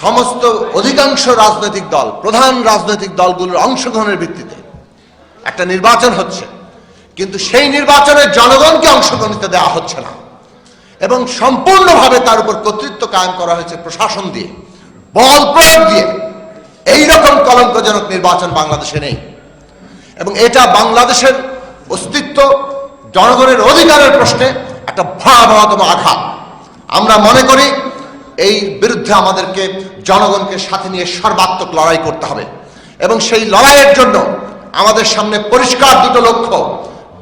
সমস্ত অধিকাংশ রাজনৈতিক দল, প্রধান রাজনৈতিক দলগুলোর অংশগ্রহণের ভিত্তিতে একটা নির্বাচন হচ্ছে। কিন্তু সেই নির্বাচনে জনগণকে অংশগ্রহণ নিতে দেওয়া হচ্ছে না। এবং সম্পূর্ণভাবে তার উপর কর্তৃত্ব কায়েম করা হয়েছে প্রশাসন দিয়ে, বল প্রয়োগ দিয়ে। এইরকম কলঙ্কজনক নির্বাচন বাংলাদেশে নেই। এবং এটা বাংলাদেশের অস্তিত্ব জনগণের অধিকারের প্রশ্নে একটা ভয়াবহতম আঘাত। আমরা মনে করি এই বিরুদ্ধে আমাদেরকে জনগণকে সাথে নিয়ে সর্বাত্মক লড়াই করতে হবে এবং সেই লড়াইয়ের জন্য আমাদের সামনে পরিষ্কার দুটো লক্ষ্য,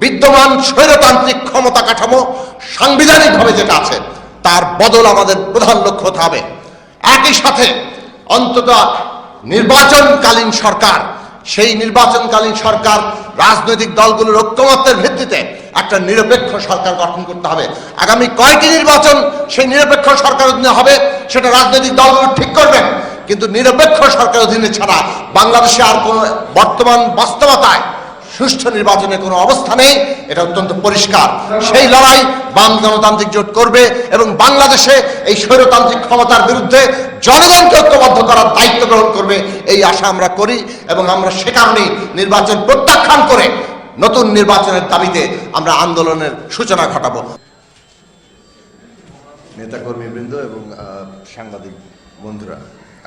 বিদ্যমান স্বৈরতান্ত্রিক ক্ষমতা কাঠামো সাংবিধানিকভাবে যেটা আছে, তার বদল আমাদের প্রধান লক্ষ্য হতে হবে। একই সাথে অন্তত নির্বাচনকালীন সরকার সেই নির্বাচনকালীন সরকার রাজনৈতিক দলগুলোর ঐক্যমত্যের ভিত্তিতে একটা নিরপেক্ষ সরকার গঠন করতে হবে। আগামী কয়টি নির্বাচন সেই নিরপেক্ষ সরকার অধীনে হবে, সেটা রাজনৈতিক দলগুলো ঠিক করবেন কিন্তু নিরপেক্ষ সরকার অধীনে ছাড়া বাংলাদেশে আর কোনো বর্তমান বাস্তবতায় সুষ্ঠু নির্বাচনের কোনো অবস্থা নেই এটা অত্যন্ত পরিষ্কার। সেই লড়াই বাম গণতান্ত্রিক জোট করবে এবং বাংলাদেশে এই স্বৈরতান্ত্রিক ক্ষমতার বিরুদ্ধে জনগণকে ঐক্যবদ্ধ করার দায়িত্ব গ্রহণ করবে, এই আশা আমরা করি এবং আমরা সে কারণেই নির্বাচন প্রত্যাখ্যান করে নতুন নির্বাচনের দাবিতে আমরা আন্দোলনের সূচনা ঘটাবো। নেতাকর্মীবৃন্দ এবং সাংবাদিক বন্ধুরা,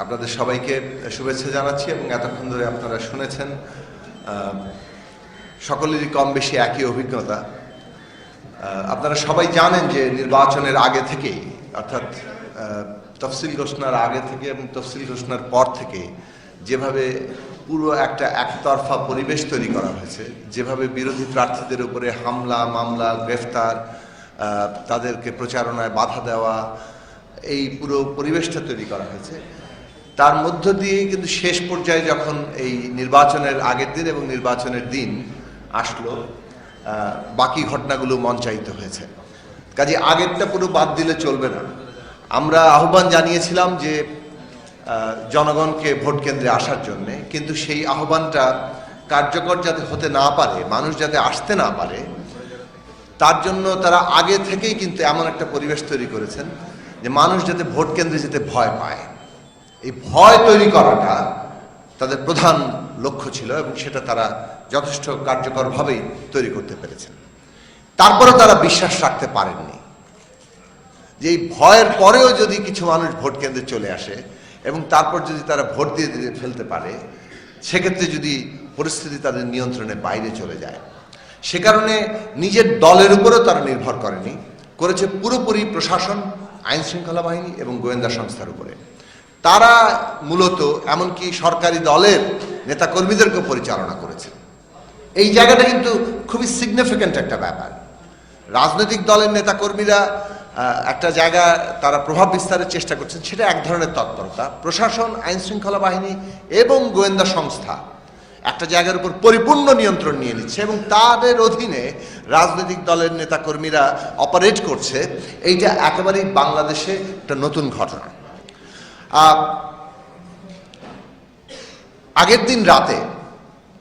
আপনাদের সবাইকে শুভেচ্ছা জানাচ্ছি এবং এতক্ষণ ধরে আপনারা শুনেছেন সকলেরই কম বেশি একই অভিজ্ঞতা আপনারা সবাই জানেন যে নির্বাচনের আগে থেকেই, অর্থাৎ তফসিল ঘোষণার আগে থেকে এবং তফসিল ঘোষণার পর থেকে যেভাবে পুরো একটা একতরফা পরিবেশ তৈরি করা হয়েছে, যেভাবে বিরোধী প্রার্থীদের উপরে হামলা, মামলা, গ্রেফতার তাদেরকে প্রচারণায় বাধা দেওয়া, এই পুরো পরিবেশটা তৈরি করা হয়েছে। তার মধ্য দিয়ে কিন্তু শেষ পর্যায়ে যখন এই নির্বাচনের আগের দিন এবং নির্বাচনের দিন আসলো বাকি ঘটনাগুলো মঞ্চায়িত হয়েছে। কাজে আগেরটা পুরো বাদ দিলে চলবে না। আমরা আহ্বান জানিয়েছিলাম যে জনগণকে ভোট কেন্দ্রে আসার জন্য, কিন্তু সেই আহ্বানটা কার্যকর যাতে হতে না পারে, মানুষ যাতে আসতে না পারে, তার জন্য তারা আগে থেকেই কিন্তু এমন একটা পরিবেশ তৈরি করেছেন যে মানুষ যাতে ভোট কেন্দ্রে যেতে ভয় পায়। এই ভয় তৈরি করাটা তাদের প্রধান লক্ষ্য ছিল এবং সেটা তারা যথেষ্ট কার্যকরভাবেই তৈরি করতে পেরেছেন। তারপরে তারা বিশ্বাস রাখতে পারেননি যে এই ভয়ের পরেও যদি কিছু মানুষ ভোট কেন্দ্রে চলে আসে এবং তারপর যদি তারা ভোট দিয়ে দিয়ে ফেলতে পারে, সেক্ষেত্রে যদি পরিস্থিতি তাদের নিয়ন্ত্রণের বাইরে চলে যায়, সে কারণে নিজের দলের উপরেও তারা নির্ভর করেনি, করেছে পুরোপুরি প্রশাসন আইন শৃঙ্খলা বাহিনী এবং গোয়েন্দা সংস্থার উপরে। তারা মূলত এমনকি সরকারি দলের নেতাকর্মীদেরকে পরিচালনা করেছেন। এই জায়গাটা কিন্তু খুবই সিগনিফিক্যান্ট একটা ব্যাপার। রাজনৈতিক দলের নেতাকর্মীরা আহ, একটা জায়গা তারা প্রভাব বিস্তারের চেষ্টা করছেন সেটা এক ধরনের তৎপরতা। প্রশাসন আইন শৃঙ্খলা বাহিনী এবং গোয়েন্দা সংস্থা একটা জায়গার উপর পরিপূর্ণ নিয়ন্ত্রণ নিয়ে নিচ্ছে এবং তাদের অধীনে রাজনৈতিক দলের নেতাকর্মীরা অপারেট করছে। এইটা একেবারেই বাংলাদেশে একটা নতুন ঘটনা। আগের দিন রাতে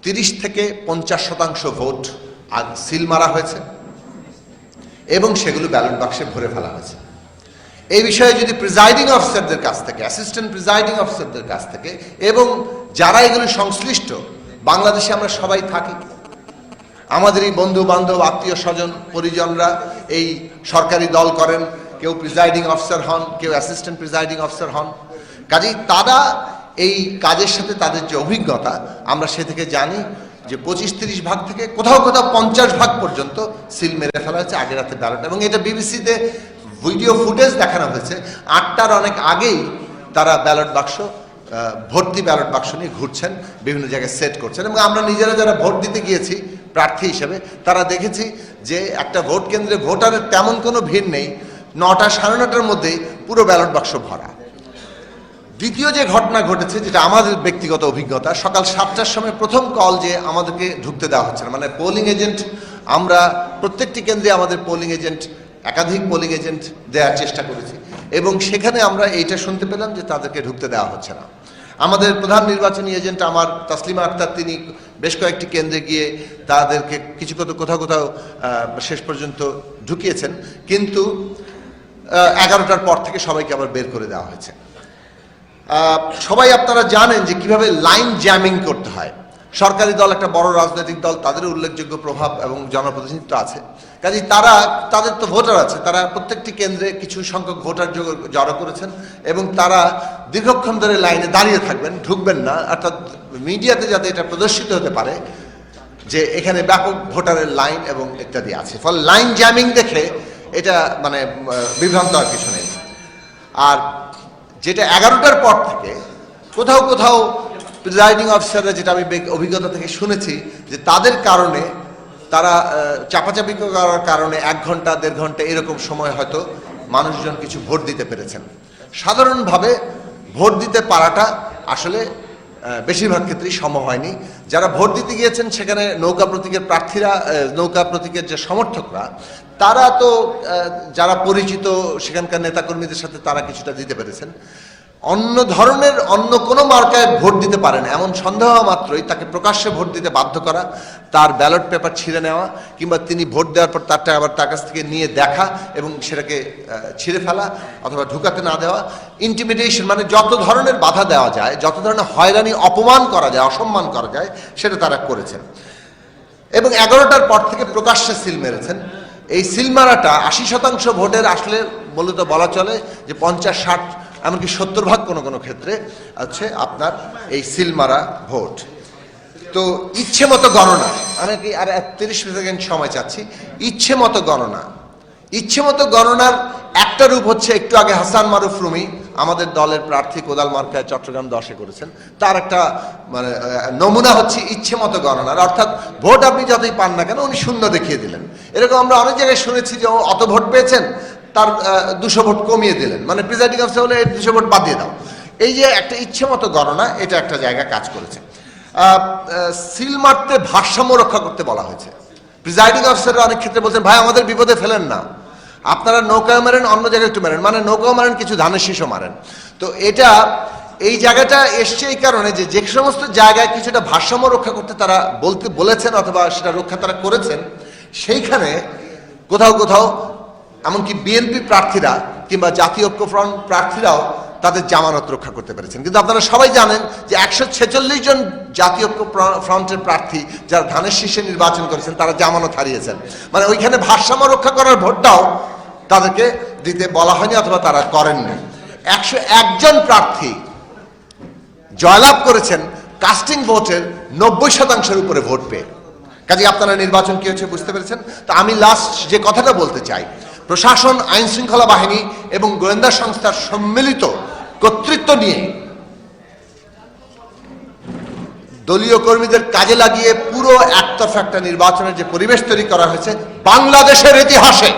তিরিশ থেকে পঞ্চাশ শতাংশ ভোট সিল মারা হয়েছে এবং সেগুলো ব্যালট বাক্সে ভরে ফেলা হয়েছে। এই বিষয়ে যদি প্রিজাইডিং অফিসারদের কাছ থেকে, অ্যাসিস্ট্যান্ট প্রিজাইডিং অফিসারদের কাছ থেকে এবং যারা এগুলো সংশ্লিষ্ট, বাংলাদেশে আমরা সবাই থাকি, আমাদের এই বন্ধু বান্ধব আত্মীয় স্বজন, পরিজনরা এই সরকারি দল করেন, কেউ প্রিজাইডিং অফিসার হন, কেউ অ্যাসিস্ট্যান্ট প্রিজাইডিং অফিসার হন, কাজেই তারা এই কাজের সাথে তাদের যে অভিজ্ঞতা, আমরা সে থেকে জানি যে পঁচিশ তিরিশ ভাগ থেকে কোথাও কোথাও পঞ্চাশ ভাগ পর্যন্ত সিল মেরে ফেলা হয়েছে আগের রাতে ব্যালট এবং এটা বিবিসিতে ভিডিও ফুটেজ দেখানো হয়েছে। আটটার অনেক আগেই তারা ব্যালট বাক্স ভর্তি ব্যালট বাক্স নিয়ে ঘুরছেন, বিভিন্ন জায়গায় সেট করছেন। এবং আমরা নিজেরা যারা ভোট দিতে গিয়েছি, প্রার্থী হিসেবে, তারা দেখেছি যে একটা ভোট কেন্দ্রে ভোটারের তেমন কোনো ভিড় নেই। নটা সাড়ে নটার মধ্যেই পুরো ব্যালট বাক্স ভরা। দ্বিতীয় যে ঘটনা ঘটেছে, যেটা আমাদের ব্যক্তিগত অভিজ্ঞতা, সকাল সাতটার সময় প্রথম কল যে আমাদেরকে ঢুকতে দেওয়া হচ্ছে না। মানে পোলিং এজেন্ট আমরা প্রত্যেকটি কেন্দ্রে আমাদের পোলিং এজেন্ট একাধিক পোলিং এজেন্ট দেওয়ার চেষ্টা করেছি। এবং সেখানে আমরা এইটা শুনতে পেলাম যে তাদেরকে ঢুকতে দেওয়া হচ্ছে না। আমাদের প্রধান নির্বাচনী এজেন্ট আমার তাসলিমা আক্তার, তিনি বেশ কয়েকটি কেন্দ্রে গিয়ে তাদেরকে কিছু কোথাও কোথাও কোথাও শেষ পর্যন্ত ঢুকিয়েছেন। কিন্তু এগারোটার পর থেকে সবাইকে আবার বের করে দেওয়া হয়েছে। সবাই আপনারা জানেন যে কীভাবে লাইন জ্যামিং করতে হয়। সরকারি দল একটা বড় রাজনৈতিক দল, তাদের উল্লেখযোগ্য প্রভাব এবং জনপ্রতিনিধিত্ব আছে। কাজেই তারা, তাদের তো ভোটার আছে, তারা প্রত্যেকটি কেন্দ্রে কিছু সংখ্যক ভোটার জড়ো করেছেন এবং তারা দীর্ঘক্ষণ ধরে লাইনে দাঁড়িয়ে থাকবেন, ঢুকবেন না। অর্থাৎ মিডিয়াতে যাতে এটা প্রদর্শিত হতে পারে যে এখানে ব্যাপক ভোটারের লাইন এবং ইত্যাদি আছে। ফলে লাইন জ্যামিং দেখে এটা মানে বিভ্রান্ত আর কিছু নেই। আর যেটা এগারোটার পর থেকে, কোথাও কোথাও প্রিজাইডিং অফিসাররা যেটা আমি অভিজ্ঞতা থেকে শুনেছি, যে তাদের কারণে তারা চাপাচাপি করার কারণে এক ঘণ্টা, দেড় ঘণ্টা এরকম সময় হয়তো মানুষজন কিছু ভোট দিতে পেরেছেন। সাধারণভাবে ভোট দিতে পারাটা আসলে বেশিরভাগ ক্ষেত্রেই সম হয়নি। যারা ভোট দিতে গিয়েছেন, সেখানে নৌকা প্রতীকের প্রার্থীরা নৌকা প্রতীকের যে সমর্থকরা, তারা তো যারা পরিচিত সেখানকার নেতাকর্মীদের সাথে তারা কিছুটা দিতে পেরেছেন। অন্য ধরনের অন্য কোনো মার্কায় ভোট দিতে পারেন এমন সন্দেহ মাত্রই তাকে প্রকাশ্যে ভোট দিতে বাধ্য করা, তার ব্যালট পেপার ছিঁড়ে নেওয়া, কিংবা তিনি ভোট দেওয়ার পর তারটা আবার তার কাছ থেকে নিয়ে দেখা এবং সেটাকে ছিঁড়ে ফেলা অথবা ঢুকাতে না দেওয়া। ইন্টিমিডিয়েশন মানে যত ধরনের বাধা দেওয়া যায়, যত ধরনের হয়রানি, অপমান করা যায়, অসম্মান করা যায়, সেটা তারা করেছেন। এবং এগারোটার পর থেকে প্রকাশ্যে সিল মেরেছেন। এই সিল মারাটা আশি শতাংশ ভোটের আসলে মূলত বলা চলে যে পঞ্চাশ, ষাট এমনকি সত্তর ভাগ কোনো কোনো ক্ষেত্রে আছে আপনার এই সিলমারা ভোট। তো ইচ্ছে মতো গণনা, আমি কি আর তিরিশ সেকেন্ড সময় চাচ্ছি? ইচ্ছে মতো গণনা, ইচ্ছে মতো গণনার একটা রূপ হচ্ছে একটু আগে হাসান মারুফ রুমি আমাদের দলের প্রার্থী কোদাল মার্কায় চট্টগ্রাম দশে করেছেন। তার একটা মানে নমুনা হচ্ছে ইচ্ছে মতো গণনার। অর্থাৎ ভোট আপনি যতই পান না কেন, উনি শূন্য দেখিয়ে দিলেন। এরকম আমরা অনেক জায়গায় শুনেছি যে অত ভোট পেয়েছেন তার দুশো ভোট কমিয়ে দিলেন। মানে প্রিজাইডিং অফিসার হলে দুশো ভোট বাদ দিয়ে দাও। এই যে একটা ইচ্ছে মতো গণনা, এটা একটা জায়গা কাজ করেছে। সিল মারতে ভারসাম্য রক্ষা করতে বলা হয়েছে। প্রিজাইডিং অফিসাররা অনেক ক্ষেত্রে বলছেন, ভাই, আমাদের বিপদে ফেলেন না। আপনারা নৌকায় মারেন, অন্য জায়গায় একটু মারেন। মানে নৌকাও মারেন, কিছু ধানের শীষও মারেন। তো এটা, এই জায়গাটা এসছে এই কারণে যে যে সমস্ত জায়গায় কিছুটা ভারসাম্য রক্ষা করতে তারা বলতে বলেছেন অথবা সেটা রক্ষা তারা করেছেন, সেইখানে কোথাও কোথাও এমনকি বিএনপি প্রার্থীরা কিংবা জাতীয় ঐক্য ফ্রন্ট প্রার্থীরাও তাদের জামানত রক্ষা করতে পেরেছেন। কিন্তু আপনারা সবাই জানেন যে একশো ছেচল্লিশ জন জাতীয় ফ্রন্টের প্রার্থী যারা ধানের শীর্ষে নির্বাচন করেছেন, তারা জামানত হারিয়েছেন। মানে ওইখানে ভারসাম্য রক্ষা করার ভোটটাও তাদেরকে দিতে বলা হয়নি অথবা তারা করেননি। একশো একজন প্রার্থী জয়লাভ করেছেন কাস্টিং ভোটের নব্বই শতাংশের উপরে ভোট পেয়ে। কাজে আপনারা নির্বাচন কি হচ্ছে বুঝতে পেরেছেন? তো আমি লাস্ট যে কথাটা বলতে চাই প্রশাসন আইন শৃঙ্খলা বাহিনী এবং গোয়েন্দা সংস্থার সম্মিলিত কর্তৃত্ব নিয়ে দলীয় কর্মীদের কাজে লাগিয়ে পুরো একতরফা একটা নির্বাচনের যে পরিবেশ তৈরি করা হয়েছে বাংলাদেশের ইতিহাসে,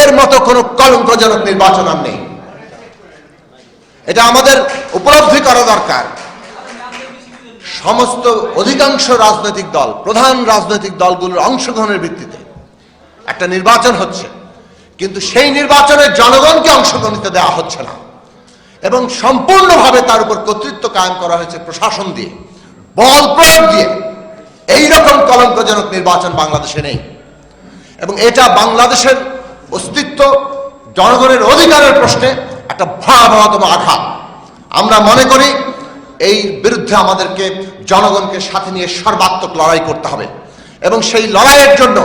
এর মতো কোনো কলঙ্কজনক নির্বাচন আর নেই। এটা আমাদের উপলব্ধি করা দরকার। সমস্ত অধিকাংশ রাজনৈতিক দল, প্রধান রাজনৈতিক দলগুলোর অংশগ্রহণের ভিত্তিতে একটা নির্বাচন হচ্ছে। কিন্তু সেই নির্বাচনে জনগণকে অংশগ্রহণ দেওয়া হচ্ছে না। এবং সম্পূর্ণভাবে তার উপর কর্তৃত্ব কায়েম করা হয়েছে প্রশাসন দিয়ে, বল প্রয়োগ দিয়ে। এইরকম কলঙ্কজনক নির্বাচন বাংলাদেশে নেই। এবং এটা বাংলাদেশের অস্তিত্ব, জনগণের অধিকারের প্রশ্নে একটা ভয়াবহতম আঘাত। আমরা মনে করি এই বিরুদ্ধে আমাদেরকে, জনগণকে সাথে নিয়ে সর্বাত্মক লড়াই করতে হবে। এবং সেই লড়াইয়ের জন্য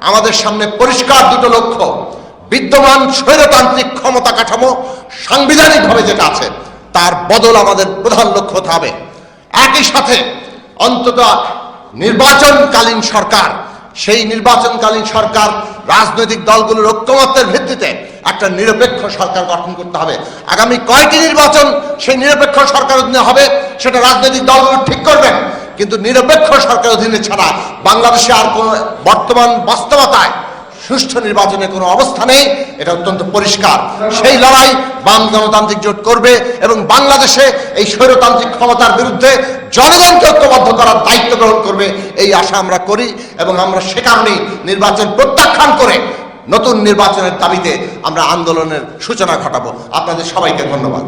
আমাদের সামনে পরিষ্কার দুটো লক্ষ্য। বিদ্যমান স্বৈরতান্ত্রিক ক্ষমতা কাঠামো সাংবিধানিকভাবে যেটা আছে, তার বদল আমাদের প্রধান লক্ষ্য হতে হবে। একই সাথে অন্তত নির্বাচনকালীন সরকার, সেই নির্বাচনকালীন সরকার রাজনৈতিক দলগুলোর ঐক্যমত্যের ভিত্তিতে একটা নিরপেক্ষ সরকার গঠন করতে হবে। আগামী কয়টি নির্বাচন সেই নিরপেক্ষ সরকার অধীনে হবে, সেটা রাজনৈতিক দলগুলো ঠিক করবেন কিন্তু নিরপেক্ষ সরকার অধীনে ছাড়া বাংলাদেশে আর কোনো বর্তমান বাস্তবতায় সুষ্ঠু নির্বাচনের কোনো অবস্থা নেই, এটা অত্যন্ত পরিষ্কার। সেই লড়াই বাম গণতান্ত্রিক জোট করবে এবং বাংলাদেশে এই স্বৈরতান্ত্রিক ক্ষমতার বিরুদ্ধে জনগণকে ঐক্যবদ্ধ করার দায়িত্ব গ্রহণ করবে, এই আশা আমরা করি এবং আমরা সে কারণেই নির্বাচন প্রত্যাখ্যান করে নতুন নির্বাচনের দাবিতে আমরা আন্দোলনের সূচনা ঘটাবো। আপনাদের সবাইকে ধন্যবাদ।